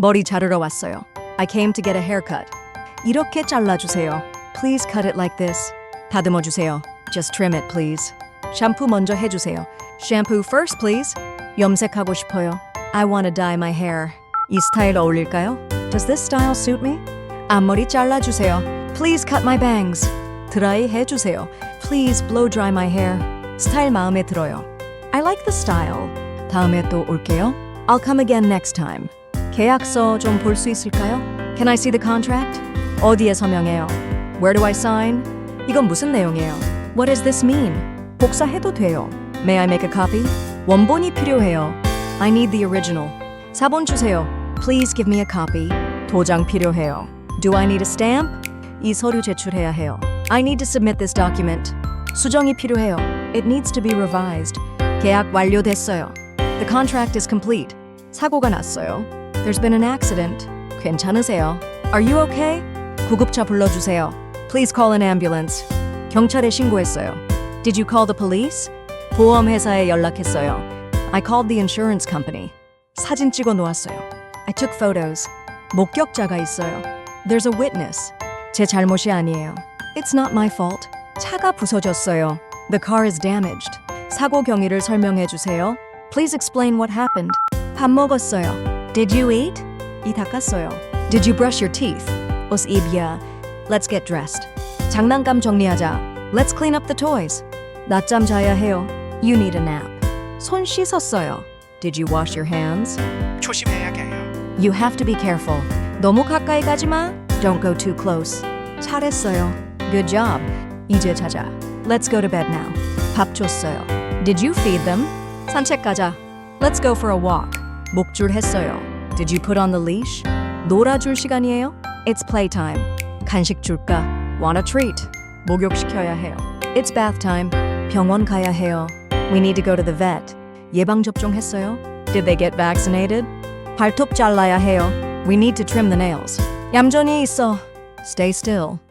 머리 자르러 왔어요. I came to get a haircut. 이렇게 잘라주세요. Please cut it like this. 다듬어 주세요. Just trim it, please. 샴푸 먼저 해주세요. Shampoo first, please. 염색하고 싶어요. I want to dye my hair. 이 스타일 어울릴까요? Does this style suit me? 앞머리 잘라주세요. Please cut my bangs. 드라이 해주세요. Please blow dry my hair. 스타일 마음에 들어요. I like the style. 다음에 또 올게요. I'll come again next time. 계약서 좀 볼 수 있을까요? Can I see the contract? 어디에 서명해요? Where do I sign? 이건 무슨 내용이에요? What does this mean? 복사해도 돼요. May I make a copy? 원본이 필요해요. I need the original. 사본 주세요. Please give me a copy. 도장 필요해요. Do I need a stamp? 이 서류 제출해야 해요. I need to submit this document. 수정이 필요해요. It needs to be revised. 계약 완료됐어요. The contract is complete. 사고가 났어요. There's been an accident. 괜찮으세요? Are you okay? 구급차 불러주세요. Please call an ambulance. 경찰에 신고했어요. Did you call the police? 보험회사에 연락했어요. I called the insurance company. 사진 찍어 놓았어요. I took photos. 목격자가 있어요. There's a witness. 제 잘못이 아니에요. It's not my fault. 차가 부서졌어요. The car is damaged. 사고 경위를 설명해 주세요. Please explain what happened. 밥 먹었어요. Did you eat? 이 닦았어요. Did you brush your teeth? 옷 입야. Let's get dressed. 장난감 정리하자. Let's clean up the toys. 낮잠 자야 해요. You need a nap. 손 씻었어요. Did you wash your hands? 조심해야 해요. You have to be careful. 너무 가까이 가지 마. Don't go too close. 잘했어요. Good job. 이제 자자. Let's go to bed now. 밥 줬어요. Did you feed them? 산책 가자. Let's go for a walk. 목줄 했어요. Did you put on the leash? 놀아줄 시간이에요? It's playtime. 간식 줄까? Want a treat? 목욕시켜야 해요. It's bath time. 병원 가야 해요. We need to go to the vet. 예방접종 했어요? Did they get vaccinated? 발톱 잘라야 해요. We need to trim the nails. 얌전히 있어. Stay still.